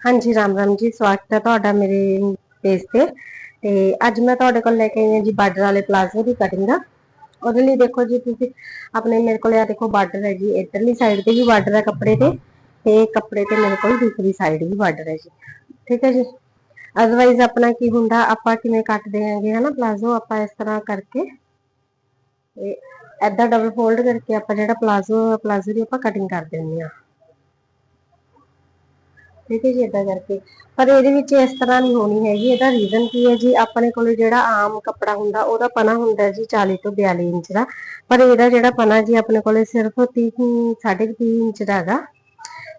ਹਾਂਜੀ, ਰਾਮ ਰਾਮ ਜੀ, ਸਵਾਗਤ ਹੈ ਤੁਹਾਡਾ ਮੇਰੇ ਪੇਜ ਤੇ। ਤੇ ਅੱਜ ਮੈਂ ਤੁਹਾਡੇ ਕੋਲ ਲੈ ਕੇ ਆਈ ਹਾਂ ਜੀ ਬਾਰਡਰ ਵਾਲੇ ਪਲਾਜ਼ੋ ਦੀ ਕਟਿੰਗ ਦਾ। ਉਹਦੇ ਲਈ ਦੇਖੋ ਜੀ, ਤੁਸੀਂ ਆਪਣੇ ਮੇਰੇ ਕੋਲ ਆ ਦੇਖੋ ਬਾਰਡਰ ਹੈ ਜੀ, ਇਧਰਲੀ ਸਾਈਡ ਤੇ ਵੀ ਬਾਰਡਰ ਹੈ ਕੱਪੜੇ ਤੇ। ਤੇ ਕੱਪੜੇ ਤੇ ਮੇਰੇ ਕੋਲ ਦੂਸਰੀ ਸਾਈਡ ਵੀ ਬਾਰਡਰ ਹੈ ਜੀ। ਠੀਕ ਹੈ ਜੀ? ਅਦਰਵਾਈਜ਼ ਆਪਣਾ ਕੀ ਹੁੰਦਾ, ਆਪਾਂ ਕਿਵੇਂ ਕੱਟਦੇ ਆਂਗੇ ਹਨਾ ਪਲਾਜ਼ੋ, ਆਪਾਂ ਇਸ ਤਰ੍ਹਾਂ ਕਰਕੇ। ਤੇ ਐਦਾਂ ਡਬਲ ਫੋਲਡ ਕਰਕੇ ਆਪਾਂ ਜਿਹੜਾ ਪਲਾਜ਼ੋ ਪਲਾਜ਼ੋ ਦੀ ਆਪਾਂ ਕਟਿੰਗ ਕਰ ਦਿੰਦੇ ਆ ਠੀਕ ਹੈ ਜੀ ਇਦਾਂ ਕਰਕੇ। ਪਰ ਇਹਦੇ ਵਿੱਚ ਇਸ ਤਰ੍ਹਾਂ ਨਹੀਂ ਹੋਣੀ ਹੈਗੀ। ਇਹਦਾ ਰੀਜ਼ਨ ਕੀ ਹੈ ਜੀ? ਆਪਣੇ ਕੋਲੇ ਜਿਹੜਾ ਆਮ ਕੱਪੜਾ ਹੁੰਦਾ, ਉਹਦਾ ਪਨਾ ਹੁੰਦਾ ਜੀ 40 ਤੋਂ 42 ਇੰਚ ਦਾ। ਪਰ ਇਹਦਾ ਜਿਹੜਾ ਪਨਾ ਜੀ ਆਪਣੇ ਕੋਲੇ ਸਿਰਫ 30 3.5 ਇੰਚ ਦਾ ਹੈਗਾ।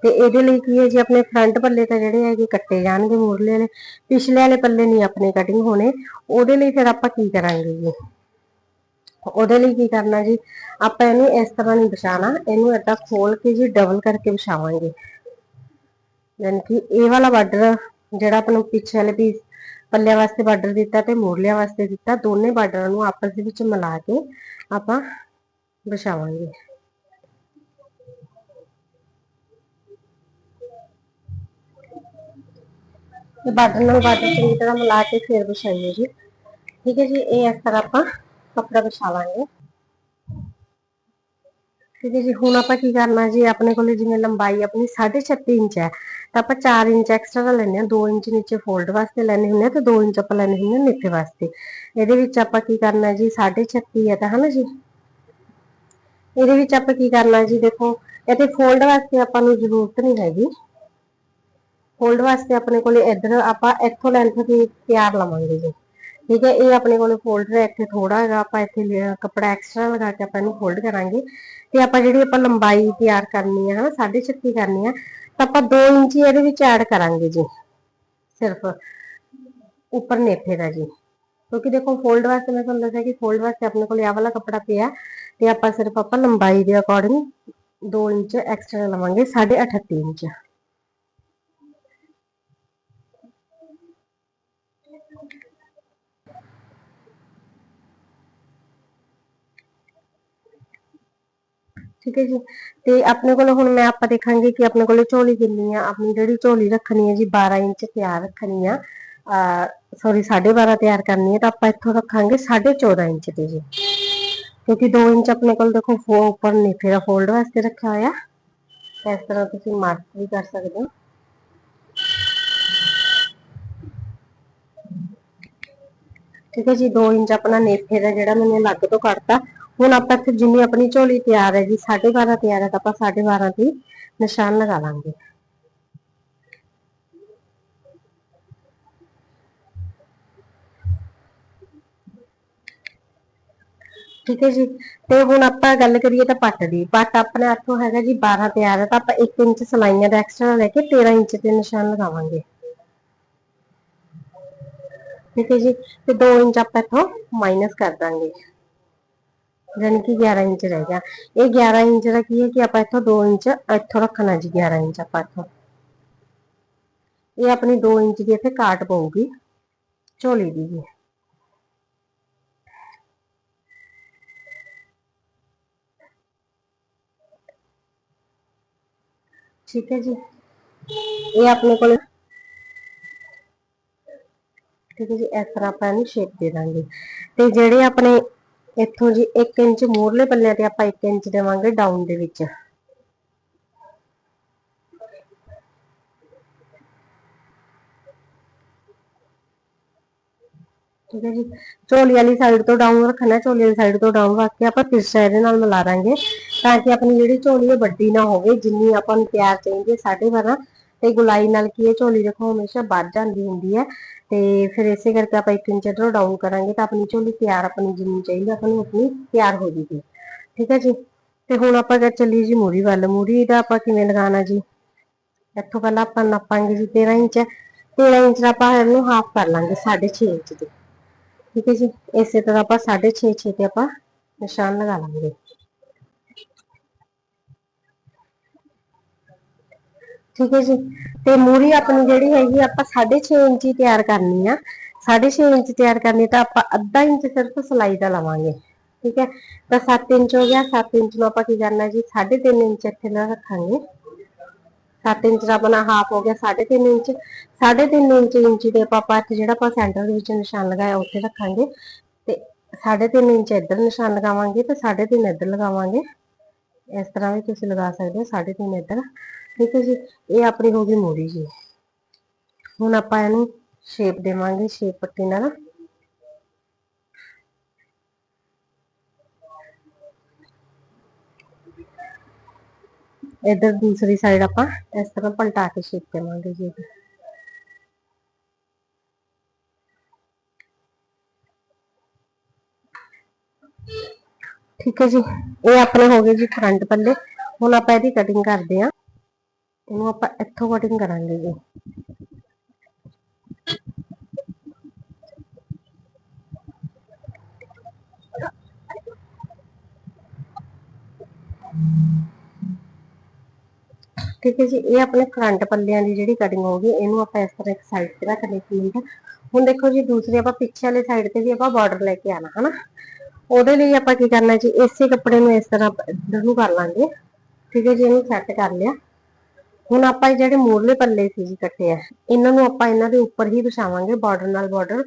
ਤੇ ਇਹਦੇ ਲਈ ਕੀ ਹੈ ਜੀ? ਆਪਣੇ ਫਰੰਟ ਪੱਲੇ ਤਾਂ ਜਿਹੜੇ ਹੈਗੇ ਕੱਟੇ ਜਾਣਗੇ ਮੂਰਲੇ ਵਾਲੇ। ਪਿਛਲੇ ਵਾਲੇ ਪੱਲੇ ਨਹੀਂ ਆਪਣੇ ਕਟਿੰਗ ਹੋਣੇ। ਉਹਦੇ ਲਈ ਫਿਰ ਆਪਾਂ ਕੀ ਕਰਾਂਗੇ ਜੀ? ਉਹਦੇ ਲਈ ਕੀ ਕਰਨਾ ਜੀ? ਆਪਾਂ ਇਹਨੂੰ ਇਸ ਤਰ੍ਹਾਂ ਨਹੀਂ ਵਿਛਾਣਾ ਇਹਨੂੰ ਏਦਾਂ ਖੋਲ ਕੇ ਜੀ ਡਬਲ ਕਰਕੇ ਵਿਛਾਵਾਂਗੇ। ਯਾਨੀ ਕਿ ਇਹ ਵਾਲਾ ਬਾਰਡਰ ਜਿਹੜਾ ਆਪਾਂ ਨੂੰ ਪਿੱਛੇ ਵਾਲੇ ਪੀਸ ਪੱਲਿਆਂ ਵਾਸਤੇ ਬਾਰਡਰ ਦਿੱਤਾ ਤੇ ਮੋਰਲਿਆਂ ਵਾਸਤੇ ਦਿੱਤਾ ਦੋਨੇ ਬਾਰਡਰਾਂ ਨੂੰ ਆਪਸ ਦੇ ਵਿੱਚ ਮਿਲਾ ਕੇ ਆਪਾਂ ਵਿਛਾਵਾਂਗੇ ਤੇ ਬਾਰਡਰ ਨਾਲ ਬਾਰਡਰ ਚੰਗੀ ਤਰ੍ਹਾਂ ਮਿਲਾ ਕੇ ਫੇਰ ਵਿਛਾਈਏ ਜੀ ਠੀਕ ਹੈ ਜੀ ਇਹ ਇਸ ਤਰ੍ਹਾਂ ਆਪਾਂ ਕੱਪੜਾ ਵਿਛਾ ਲਾਂਗੇ ਠੀਕ ਹੈ ਜੀ, ਹੁਣ ਆਪਾਂ ਕੀ ਕਰਨਾ ਜੀ, ਆਪਣੇ ਕੋਲੇ ਜਿਵੇਂ ਲੰਬਾਈ ਆਪਣੀ 36 ਇੰਚ ਹੈ, ਤਾਂ ਆਪਾਂ 4 ਇੰਚ ਐਕਸਟਰਾ ਲੈਣੇ ਆ 2 ਇੰਚ ਨੀਚੇ ਫੋਲਡ ਵਾਸਤੇ ਲੈਣੇ ਹੁੰਦੇ ਆ ਤੇ 2 ਇੰਚ ਆਪਾਂ ਲੈਣੇ ਹੁੰਦੇ ਨੀਚੇ ਵਾਸਤੇ। ਇਹਦੇ ਵਿੱਚ ਆਪਾਂ ਕੀ ਕਰਨਾ ਜੀ 36 ਹੈ ਤਾਂ, ਹਨਾ ਜੀ? ਇਹਦੇ ਵਿੱਚ ਆਪਾਂ ਕੀ ਕਰਨਾ ਜੀ, ਦੇਖੋ, ਇਹਦੇ ਫੋਲਡ ਵਾਸਤੇ ਆਪਾਂ ਨੂੰ ਜ਼ਰੂਰਤ ਨਹੀਂ ਹੈਗੀ। ਫੋਲਡ ਵਾਸਤੇ ਆਪਣੇ ਕੋਲੇ ਇੱਧਰ ਆਪਾਂ ਇੱਥੋਂ ਲੈਂਥ ਦੀ ਤਿਆਰ ਲਵਾਂਗੇ ਜੀ। ਠੀਕ ਹੈ, ਇਹ ਆਪਣੇ ਕੋਲੇ ਫੋਲਡਰ ਇੱਥੇ ਥੋੜਾ ਹੈਗਾ, ਆਪਾਂ ਇੱਥੇ ਕੱਪੜਾ ਐਕਸਟਰਾ ਲਗਾ ਕੇ ਆਪਾਂ ਇਹਨੂੰ ਫੋਲਡ ਕਰਾਂਗੇ। ਤੇ ਆਪਾਂ ਜਿਹੜੀ ਆਪਾਂ ਲੰਬਾਈ ਤਿਆਰ ਕਰਨੀ ਹੈ, ਹਨਾ 36 ਕਰਨੀ ਹੈ, ਤਾਂ ਆਪਾਂ 2 ਇੰਚ ਇਹਦੇ ਵਿੱਚ ਐਡ ਕਰਾਂਗੇ ਜੀ, ਸਿਰਫ। ਉੱਪਰ ਨੇਫੇ ਦਾ ਜੀ। ਕਿਉਂਕਿ ਦੇਖੋ ਫੋਲਡ ਵਾਸਤੇ ਮੈਂ ਤੁਹਾਨੂੰ ਦੱਸਿਆ ਕਿ ਫੋਲਡ ਵਾਸਤੇ ਆਪਣੇ ਕੋਲ ਇਹ ਵਾਲਾ ਕੱਪੜਾ ਪਿਆ ਤੇ ਆਪਾਂ ਸਿਰਫ ਆਪਾਂ ਲੰਬਾਈ ਦੇ ਅਕੋਰਡਿੰਗ 2 ਇੰਚ ਐਕਸਟਰਾ ਲਵਾਂਗੇ 38.5 ਇੰਚ। ਠੀਕ ਹੈ ਜੀ। ਤੇ ਆਪਣੇ ਕੋਲ ਹੁਣ ਮੈਂ ਆਪਾਂ ਦੇਖਾਂਗੇ ਕਿ ਆਪਣੇ ਕੋਲੇ ਝੋਲੀ ਕਿੰਨੀ ਆ। ਆਪਣੀ ਜਿਹੜੀ ਝੋਲੀ ਰੱਖਣੀ ਹੈ ਜੀ 12 ਇੰਚ ਤਿਆਰ ਰੱਖਣੀ ਆ। ਸੌਰੀ 12.5 ਤਿਆਰ ਕਰਨੀ ਹੈ ਤਾਂ ਆਪਾਂ ਇੱਥੋਂ ਰੱਖਾਂਗੇ 14.5 ਇੰਚ ਤੇ ਜੀ। ਕਿਉਂਕਿ 2 ਇੰਚ ਆਪਣੇ ਕੋਲ ਦੇਖੋ ਉੱਪਰ ਨੀਚੇ ਦਾ ਫੋਲਡ ਵਾਸਤੇ ਰੱਖਿਆ ਹੋਇਆ। ਇਸ ਤਰ੍ਹਾਂ ਤੁਸੀਂ ਮਾਰਕ ਵੀ ਕਰ ਸਕਦੇ ਹੋ। ਠੀਕ ਹੈ ਜੀ 2 ਇੰਚ ਆਪਣਾ ਨੇਫੇ ਦਾ ਜਿਹੜਾ ਮੈंने ਅਲੱਗ ਤੋਂ ਕੱਟਤਾ ਹੁਣ ਆਪਾਂ ਇੱਥੇ ਜਿੰਨੀ ਆਪਣੀ ਝੋਲੀ ਤਿਆਰ ਹੈ ਜੀ 12.5 ਤਿਆਰ ਹੈ ਤਾਂ ਆਪਾਂ 12.5 ਤੇ ਨਿਸ਼ਾਨ ਲਗਾ ਲਾਂਗੇ। ਠੀਕ ਹੈ ਜੀ? ਤੇ ਹੁਣ ਆਪਾਂ ਗੱਲ ਕਰੀਏ ਤਾਂ ਪੱਟ ਦੀ। ਪੱਟ ਆਪਣੇ ਹੱਥੋਂ ਹੈਗਾ ਜੀ 12 ਤਿਆਰ ਹੈ ਤਾਂ ਆਪਾਂ 1 ਇੰਚ ਸਲਾਈਆਂ ਦਾ ਐਕਸਟਰਾ ਲੈ ਕੇ 13 ਇੰਚ ਤੇ ਨਿਸ਼ਾਨ ਲਗਾਵਾਂਗੇ। ਠੀਕ ਹੈ ਜੀ? ਤੇ 2 ਇੰਚ ਆਪਾਂ ਇੱਥੋਂ ਮਾਈਨਸ ਕਰ ਦਾਂਗੇ। ਯਾਨੀ ਕਿ 11 ਇੰਚ ਰਹਿ ਗਿਆ ਇਹ 11 ਇੰਚ ਦਾ ਕੀ ਹੈ ਕਿ ਆਪਾਂ ਇੱਥੋਂ 2 ਇੰਚ ਇੱਥੋਂ ਰੱਖਣਾ ਜੀ 11 ਇੰਚ ਆਪਾਂ ਇੱਥੋਂ ਇਹ ਆਪਣੀ 2 ਇੰਚ ਦੀ ਇੱਥੇ ਕਾਟ ਪਊਗੀ ਝੋਲੀ ਦੀ ਜੀ ਠੀਕ ਹੈ ਜੀ ਇਹ ਆਪਣੇ ਕੋਲ ਠੀਕ ਹੈ ਜੀ ਇਸ ਤਰ੍ਹਾਂ ਆਪਾਂ ਇਹਨੂੰ ਸ਼ੇਪ ਦੇ ਦਾਂਗੇ ਤੇ ਜਿਹੜੇ ਆਪਣੇ ਇੱਥੋਂ ਜੀ 1 ਇੰਚ ਮੂਰਲੇ ਪੱਲਿਆਂ ਤੇ ਆਪਾਂ 1 ਇੰਚ ਦੇਵਾਂਗੇ ਡਾਊਨ ਦੇ ਵਿੱਚ। ਠੀਕ ਹੈ ਜੀ। ਝੋਲੀ ਵਾਲੀ ਸਾਈਡ ਤੋਂ ਡਾਊਨ ਰੱਖਣਾ, ਝੋਲੀ ਵਾਲੀ ਸਾਈਡ ਤੋਂ ਡਾਊਨ ਰੱਖ ਕੇ ਆਪਾਂ ਤਿਰਛਾ ਇਹਦੇ ਨਾਲ ਮਿਲਾ ਦਾਂਗੇ ਤਾਂ ਕਿ ਆਪਣੀ ਜਿਹੜੀ ਝੋਲੀ ਹੈ ਵੱਡੀ ਨਾ ਹੋਵੇ, ਜਿੰਨੀ ਆਪਾਂ ਨੂੰ ਤਿਆਰ ਚਾਹੀਦੀ ਹੈ 12.5 ਤੇ ਗੁਲਾਈ ਨਾਲ ਕੀ ਹੈ, ਝੋਲੀ ਦੇਖੋ ਹਮੇਸ਼ਾ ਵੱਧ ਜਾਂਦੀ ਹੁੰਦੀ ਹੈ ਤੇ ਫਿਰ ਇਸੇ ਕਰਕੇ ਆਪਾਂ 1 ਇੰਚ ਇਧਰੋਂ ਡਾਊਨ ਕਰਾਂਗੇ ਤਾਂ ਆਪਣੀ ਝੋਲੀ ਤਿਆਰ ਆਪਣੀ ਜਿੰਨੀ ਚਾਹੀਦੀ, ਆਪਾਂ ਨੂੰ ਆਪਣੀ ਤਿਆਰ ਹੋ ਜੂਗੀ। ਠੀਕ ਹੈ ਜੀ? ਤੇ ਹੁਣ ਆਪਾਂ ਜੇ ਚੱਲੀ ਜੀ ਮੂਰੀ ਵੱਲ, ਮੂਰੀ ਦਾ ਆਪਾਂ ਕਿਵੇਂ ਲਗਾਉਣਾ ਜੀ? ਇੱਥੋਂ ਪਹਿਲਾਂ ਆਪਾਂ ਨਾਪਾਂਗੇ ਜੀ 13 ਇੰਚ 13 ਇੰਚ ਦਾ ਆਪਾਂ ਇਹਨੂੰ ਹਾਫ ਕਰ ਲਾਂਗੇ 6.5 ਇੰਚ ਦੀ। ਠੀਕ ਹੈ ਜੀ? ਇਸੇ ਤਰ੍ਹਾਂ ਆਪਾਂ 6.5 6 ਤੇ ਆਪਾਂ ਨਿਸ਼ਾਨ ਲਗਾ ਲਾਂਗੇ। ਠੀਕ ਹੈ ਜੀ। ਤੇ ਮੂਰੀ ਆਪਣੀ ਜਿਹੜੀ ਹੈਗੀ ਆਪਾਂ 6.5 ਇੰਚ ਤਿਆਰ ਕਰਨੀ ਆ। 6.5 ਇੰਚ ਤਿਆਰ ਕਰਨੀ ਤਾਂ ਆਪਾਂ ਅੱਧਾ ਇੰਚ ਸਿਰਫ ਸਲਾਈ ਦਾ ਲਵਾਂਗੇ। ਠੀਕ ਹੈ। ਤਾਂ 7 ਇੰਚ ਹੋ ਗਿਆ। 7 ਇੰਚ ਨੂੰ ਆਪਾਂ ਕੀ ਕਰਨਾ ਜੀ? 3.5 ਇੰਚ ਇੱਥੇ ਨਾਲ ਰੱਖਾਂਗੇ। 7 ਇੰਚ ਦਾ ਆਪਣਾ ਹਾਫ ਹੋ ਗਿਆ 3.5 ਇੰਚ। 3.5 ਇੰਚ ਇੰਚੀ ਦੇ ਆਪਾਂ ਪੱਟ ਜਿਹੜਾ ਆਪਾਂ ਸੈਂਟਰ ਦੇ ਵਿੱਚ ਨਿਸ਼ਾਨ ਲਗਾਇਆ, ਉੱਥੇ ਰੱਖਾਂਗੇ। ਤੇ 3.5 ਇੰਚ ਇੱਧਰ ਨਿਸ਼ਾਨ ਲਗਾਵਾਂਗੇ ਤੇ 3.5 ਇੱਧਰ ਲਗਾਵਾਂਗੇ। ਇਸ ਤਰ੍ਹਾਂ ਵੀ ਤੁਸੀਂ ਲਗਾ ਸਕਦੇ ਹੋ। 3.5 ਇੱਧਰ। ਠੀਕ ਹੈ ਜੀ, ਇਹ ਆਪਣੀ ਹੋ ਗਈ ਮੂਰੀ ਜੀ। ਹੁਣ ਆਪਾਂ ਇਹਨੂੰ ਸ਼ੇਪ ਦੇਵਾਂਗੇ ਸ਼ੇਪ ਪੱਟੀ ਨਾਲ। ਇੱਧਰ ਦੂਸਰੀ ਸਾਈਡ ਆਪਾਂ ਇਸ ਤਰ੍ਹਾਂ ਪਲਟਾ ਕੇ ਸ਼ੇਪ ਦੇਵਾਂਗੇ ਜੀ ਇਹਦੀ। ਠੀਕ ਹੈ ਜੀ, ਇਹ ਆਪਣੇ ਹੋ ਗਏ ਜੀ ਫਰੰਟ ਪੱਲੇ। ਹੁਣ ਆਪਾਂ ਇਹਦੀ ਕਟਿੰਗ ਕਰਦੇ ਆਂ ਇਹਨੂੰ ਆਪਾਂ ਇੱਥੋਂ ਕਟਿੰਗ ਕਰਾਂਗੇ ਜੀ। ਠੀਕ ਹੈ ਜੀ, ਇਹ ਆਪਣੇ ਫਰੰਟ ਪੱਲਿਆਂ ਦੀ ਜਿਹੜੀ ਕਟਿੰਗ ਹੋਊਗੀ, ਇਹਨੂੰ ਆਪਾਂ ਇਸ ਤਰ੍ਹਾਂ ਇੱਕ ਸਾਈਡ ਤੇ ਰੱਖ ਲਈ ਮਿੰਟ ਹੁਣ ਦੇਖੋ ਜੀ, ਦੂਸਰੀ ਆਪਾਂ ਪਿੱਛੇ ਵਾਲੇ ਸਾਈਡ ਤੇ ਵੀ ਆਪਾਂ ਬਾਰਡਰ ਲੈ ਕੇ ਆਣਾ ਹਨਾ? ਉਹਦੇ ਲਈ ਆਪਾਂ ਕੀ ਕਰਨਾ ਜੀ ਇਸੇ ਕੱਪੜੇ ਨੂੰ ਇਸ ਤਰ੍ਹਾਂ ਇੱਧਰ ਨੂੰ ਕਰ ਲਾਂਗੇ। ਠੀਕ ਹੈ ਜੀ, ਇਹਨੂੰ ਸੈੱਟ ਕਰ ਲਿਆ। ਹੁਣ ਆਪਾਂ ਜਿਹੜੇ ਮੂਰਲੇ ਪੱਲੇ ਸੀ ਜੀ ਕੱਟੇ ਆ, ਇਹਨਾਂ ਨੂੰ ਆਪਾਂ ਇਹਨਾਂ ਦੇ ਉੱਪਰ ਹੀ ਵਿਛਾਵਾਂਗੇ ਬਾਰਡਰ ਨਾਲ ਬਾਰਡਰ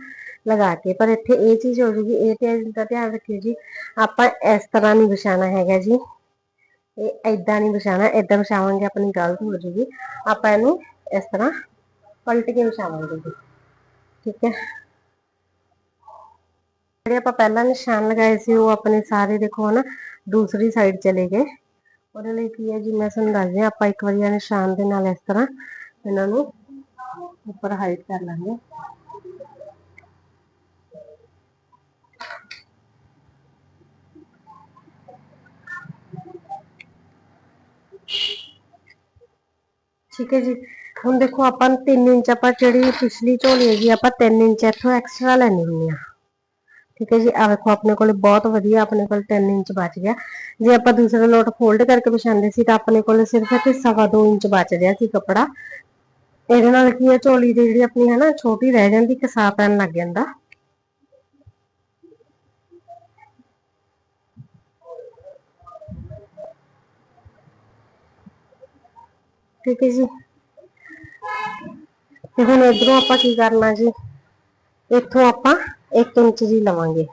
ਲਗਾ ਕੇ। ਪਰ ਇੱਥੇ ਇਹ ਚੀਜ਼ ਹੋ ਜੂਗੀ, ਇਹ ਤੇ ਦਾ ਧਿਆਨ ਰੱਖਿਓ ਜੀ, ਆਪਾਂ ਇਸ ਤਰ੍ਹਾਂ ਨਹੀਂ ਵਿਛਾਣਾ ਹੈਗਾ ਜੀ। ਇਹ ਐਦਾਂ ਨਹੀਂ ਵਿਛਾਣਾ ਐਦਾਂ ਵਿਛਾਵਾਂਗੇ ਆਪਣੀ ਗਲਤ ਹੋ ਜੂਗੀ। ਆਪਾਂ ਇਹਨੂੰ ਇਸ ਤਰ੍ਹਾਂ ਪਲਟ ਕੇ ਵਿਛਾਵਾਂਗੇ ਜੀ। ਠੀਕ ਹੈ? ਜਿਹੜੇ ਆਪਾਂ ਪਹਿਲਾਂ ਨਿਸ਼ਾਨ ਲਗਾਏ ਸੀ, ਉਹ ਆਪਣੇ ਸਾਰੇ ਦੇਖੋ ਹਨਾ, ਦੂਸਰੀ ਸਾਈਡ ਚਲੇ ਗਏ। ਉਹਦੇ ਲਈ ਕੀ ਹੈ ਜੀ, ਮੈਂ ਤੁਹਾਨੂੰ ਦੱਸਦੀ ਹਾਂ ਆਪਾਂ ਇੱਕ ਵਾਰੀ ਇਹ ਨਿਸ਼ਾਨ ਦੇ ਨਾਲ ਇਸ ਤਰ੍ਹਾਂ ਇਹਨਾਂ ਨੂੰ ਉੱਪਰ ਹਾਈਟ ਕਰ ਲਾਂਗੇ। ਠੀਕ ਹੈ ਜੀ, ਹੁਣ ਦੇਖੋ ਆਪਾਂ ਨੂੰ 3 ਇੰਚ, ਆਪਾਂ ਜਿਹੜੀ ਪਿਛਲੀ ਝੋਲੀ ਹੈਗੀ, ਆਪਾਂ 3 ਇੰਚ ਇੱਥੋਂ ਐਕਸਟਰਾ ਲੈਣੀ ਹੁੰਦੀ ਆ ਠੀਕ ਹੈ ਜੀ ਆ ਵੇਖੋ, ਆਪਣੇ ਕੋਲ ਬਹੁਤ ਵਧੀਆ, ਆਪਣੇ ਕੋਲ 3 ਇੰਚ ਬਚ ਗਿਆ। ਜੇ ਆਪਾਂ ਦੂਸਰਾ ਲੋਟ ਫੋਲਡ ਕਰਕੇ ਵਿਛਾਉਂਦੇ ਸੀ, ਤਾਂ ਆਪਣੇ ਕੋਲ ਸਿਰਫ ਇੱਥੇ ਸਵਾ 2 ਇੰਚ ਬਚ ਰਿਹਾ ਸੀ ਕੱਪੜਾ। ਇਹਦੇ ਨਾਲ ਕੀ ਹੈ, ਝੋਲੀ ਦੀ ਜਿਹੜੀ ਆਪਣੀ ਹੈ ਨਾ, ਛੋਟੀ ਰਹਿ ਜਾਂਦੀ ਕਸਾ ਪੈਣ ਲੱਗ ਜਾਂਦਾ। ਠੀਕ ਹੈ ਜੀ। ਤੇ ਹੁਣ ਇਧਰੋਂ ਆਪਾਂ ਕੀ ਕਰਨਾ ਜੀ? ਇੱਥੋਂ ਆਪਾਂ 1 ਇੰਚ ਦੀ ਲਵਾਂਗੇ।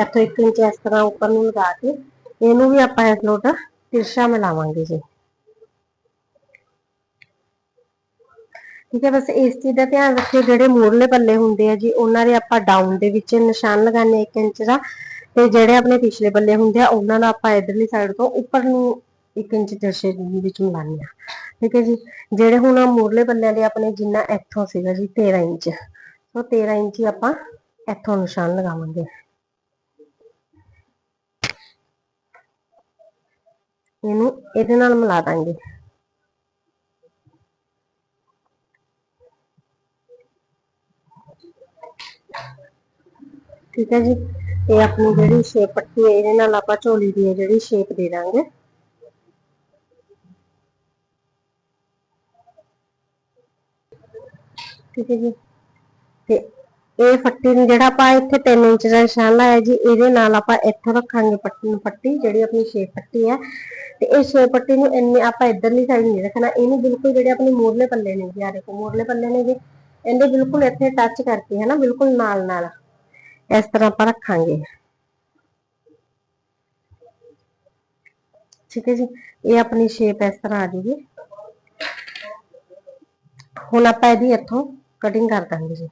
ਇੱਥੋਂ 1 ਇੰਚ ਇਸ ਤਰ੍ਹਾਂ ਉੱਪਰ ਨੂੰ ਲਗਾ ਕੇ ਇਹਨੂੰ ਵੀ ਆਪਾਂ ਇਸ ਲੋਟ ਤਿਰਛਾ ਮਿਲਾਵਾਂਗੇ ਜੀ। ਠੀਕ ਹੈ, ਬਸ ਇਸ ਚੀਜ਼ ਦਾ ਧਿਆਨ ਰੱਖਿਓ। ਜਿਹੜੇ ਮੂਰਲੇ ਪੱਲੇ ਹੁੰਦੇ ਆ ਜੀ, ਉਹਨਾਂ ਦੇ ਆਪਾਂ ਡਾਊਨ ਦੇ ਵਿੱਚ ਨਿਸ਼ਾਨ ਲਗਾਣੇ 1 ਇੰਚ ਦਾ। ਤੇ ਜਿਹੜੇ ਆਪਣੇ ਪਿਛਲੇ ਪੱਲੇ ਹੁੰਦੇ ਆ, ਉਹਨਾਂ ਦਾ ਆਪਾਂ ਇਧਰਲੀ ਸਾਈਡ ਤੋਂ ਉੱਪਰ ਨੂੰ 1 ਇੰਚ ਤਿਰਸ਼ੇ ਵਿੱਚ ਮਿਲਾਉਂਦੇ ਆ ਠੀਕ ਹੈ ਜੀ, ਜਿਹੜੇ ਹੁਣ ਮੂਰਲੇ ਪੱਲਿਆਂ ਦੇ ਆਪਣੇ ਜਿੰਨਾ ਇੱਥੋਂ ਸੀਗਾ ਜੀ 13 ਇੰਚ। ਸੋ 13 ਇੰਚ ਹੀ ਆਪਾਂ ਇੱਥੋਂ ਨਿਸ਼ਾਨ ਲਗਾਵਾਂਗੇ। ਇਹਨੂੰ ਇਹਦੇ ਨਾਲ ਮਿਲਾ ਦਾਂਗੇ। ਠੀਕ ਹੈ ਜੀ। ਇਹ ਆਪਣੀ ਜਿਹੜੀ ਸ਼ੇਪ ਪੱਟੀ ਹੈ, ਇਹਦੇ ਨਾਲ ਆਪਾਂ ਝੋਲੀ ਦੀ ਜਿਹੜੀ ਸ਼ੇਪ ਦੇ ਦਾਂਗੇ। ਠੀਕ ਹੈ ਜੀ। ਤੇ ਇਹ ਫੱਟੀ ਨੂੰ ਜਿਹੜਾ ਆਪਾਂ ਇੱਥੇ 3 ਇੰਚ ਦਾ ਨਿਸ਼ਾਨ ਲਾਇਆ ਜੀ, ਇਹਦੇ ਨਾਲ ਆਪਾਂ ਇੱਥੋਂ ਰੱਖਾਂਗੇ ਪੱਟੀ ਨੂੰ ਪੱਟੀ, ਜਿਹੜੀ ਆਪਣੀ ਸ਼ੇਪ ਪੱਟੀ ਹੈ। ਤੇ ਇਹ ਸ਼ੇਪ ਪੱਟੀ ਨੂੰ ਇੰਨੇ ਆਪਾਂ ਇਧਰਲੀ ਸਾਈਡ ਨਹੀਂ ਰੱਖਣਾ। ਇਹਨੂੰ ਬਿਲਕੁਲ ਜਿਹੜੇ ਆਪਣੇ ਮੋਰਲੇ ਪੱਲੇ ਨੇ ਜੀ ਆ ਦੇਖੋ ਮੋਰਲੇ ਪੱਲੇ ਨੇ ਜੀ। ਇਹਦੇ ਬਿਲਕੁਲ ਇੱਥੇ ਟੱਚ ਕਰਕੇ ਹੈ ਨਾ ਬਿਲਕੁਲ ਨਾਲ ਨਾਲ ਇਸ ਤਰ੍ਹਾਂ ਆਪਾਂ ਰੱਖਾਂਗੇ। ਠੀਕ ਹੈ ਜੀ, ਇਹ ਆਪਣੀ ਸ਼ੇਪ ਇਸ ਤਰ੍ਹਾਂ ਆ ਜੂਗੀ। ਹੁਣ ਆਪਾਂ ਇਹਦੀ ਇੱਥੋਂ ਕਟਿੰਗ ਕਰ ਦਾਂਗੇ ਜੀ।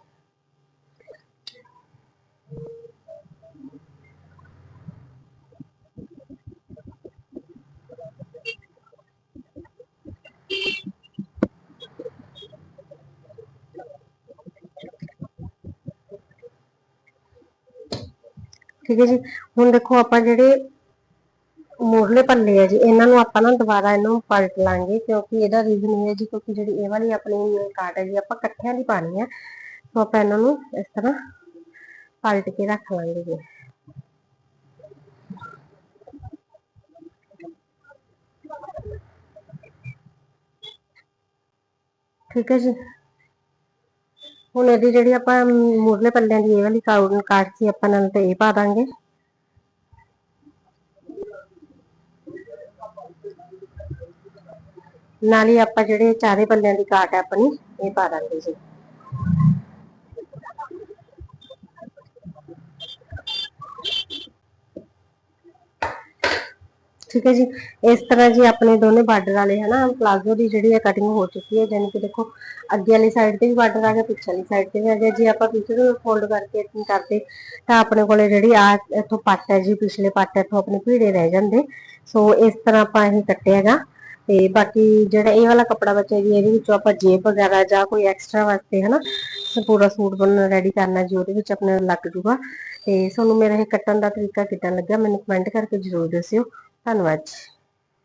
ਠੀਕ ਹੈ ਜੀ। ਹੁਣ ਦੇਖੋ ਆਪਾਂ ਜਿਹੜੇ ਮੋਰਲੇ ਪੱਲੇ ਆ ਜੀ, ਇਹਨਾਂ ਨੂੰ ਆਪਾਂ ਨਾ ਦੁਬਾਰਾ ਇਹਨੂੰ ਪਲਟ ਲਾਂਗੇ ਕਿਉਂਕਿ ਇਹਦਾ ਰੀਜ਼ਨ ਇਹ ਹੈ ਜੀ, ਕਿਉਂਕਿ ਜਿਹੜੀ ਇਹ ਵਾਲੀ ਆਪਣੀ ਕਾਟ ਹੈ ਜੀ, ਆਪਾਂ ਇਕੱਠਿਆਂ ਦੀ ਪਾਣੀ ਹੈ ਸੋ ਆਪਾਂ ਇਹਨਾਂ ਨੂੰ ਇਸ ਤਰ੍ਹਾਂ ਪਲਟ ਕੇ ਰੱਖ ਲਾਂਗੇ ਜੀ। ਠੀਕ ਹੈ ਜੀ। ਹੁਣ ਇਹਦੀ ਜਿਹੜੀ ਆਪਾਂ ਮੂਰਲੇ ਪੱਲਿਆਂ ਦੀ ਇਹ ਵਾਲੀ ਕਾਟ ਸੀ ਆਪਾਂ ਨਾਲ ਤੇ ਇਹ ਪਾ ਦਾਂਗੇ। ਨਾਲ ਹੀ ਆਪਾਂ ਜਿਹੜੇ ਚਾਰੇ ਪੱਲਿਆਂ ਦੀ ਕਾਟ ਹੈ ਆਪਣੀ, ਇਹ ਪਾ ਦਾਂਗੇ ਜੀ। ਠੀਕ ਹੈ ਜੀ। ਇਸ ਤਰ੍ਹਾਂ ਜੀ ਆਪਣੇ ਦੋਨੇ ਬਾਰਡਰ ਵਾਲੇ ਹਨਾ ਪਲਾਜ਼ੋ ਦੀ ਜਿਹੜੀ ਹੈ ਕਟਿੰਗ ਹੋ ਚੁੱਕੀ ਹੈ ਯਾਨੀ ਕਿ ਦੇਖੋ ਅੱਗੇ ਵਾਲੀ ਸਾਈਡ ਤੇ ਵੀ ਬਾਰਡਰ ਆ ਗਿਆ, ਪਿੱਛੇ ਵਾਲੀ ਸਾਈਡ ਤੇ ਵੀ ਆ ਗਿਆ। ਜੇ ਆਪਾਂ ਪਿੱਛੇ ਨੂੰ ਫੋਲਡ ਕਰਕੇ ਇਤਨੀ ਕਰਦੇ, ਤਾਂ ਆਪਣੇ ਕੋਲੇ ਜਿਹੜੀ ਆ ਇੱਥੋਂ ਪੱਟ ਹੈ ਜੀ, ਪਿਛਲੇ ਪੱਟ ਇੱਥੋਂ ਆਪਣੇ ਭੀੜੇ ਰਹਿ ਜਾਂਦੇ। ਸੋ ਇਸ ਤਰ੍ਹਾਂ ਆਪਾਂ ਇਹ ਕੱਟਿਆਗਾ ਤੇ ਬਾਕੀ ਜਿਹੜਾ ਇਹ ਵਾਲਾ ਕੱਪੜਾ ਬਚਿਆ ਜੀ, ਇਹਦੇ ਵਿੱਚੋਂ ਆਪਾਂ ਜੇਬ ਵਗੈਰਾ ਜਾਂ ਕੋਈ ਐਕਸਟਰਾ ਵਾਸਤੇ ਹਨਾ ਪੂਰਾ ਸੂਟ ਬਣਨ ਰੈਡੀ ਕਰਨਾ ਜੀ, ਉਹਦੇ ਵਿੱਚ ਆਪਣੇ ਲੱਗ ਜੂਗਾ। ਤੇ ਤੁਹਾਨੂੰ ਮੇਰਾ ਇਹ ਕੱਟਣ ਦਾ ਤਰੀਕਾ ਕਿੱਦਾਂ ਲੱਗਾ ਮੈਨੂੰ ਕਮੈਂਟ ਕਰਕੇ ਜ਼ਰੂਰ ਦੱਸਿਓ। ਧੰਨਵਾਦ ਜੀ।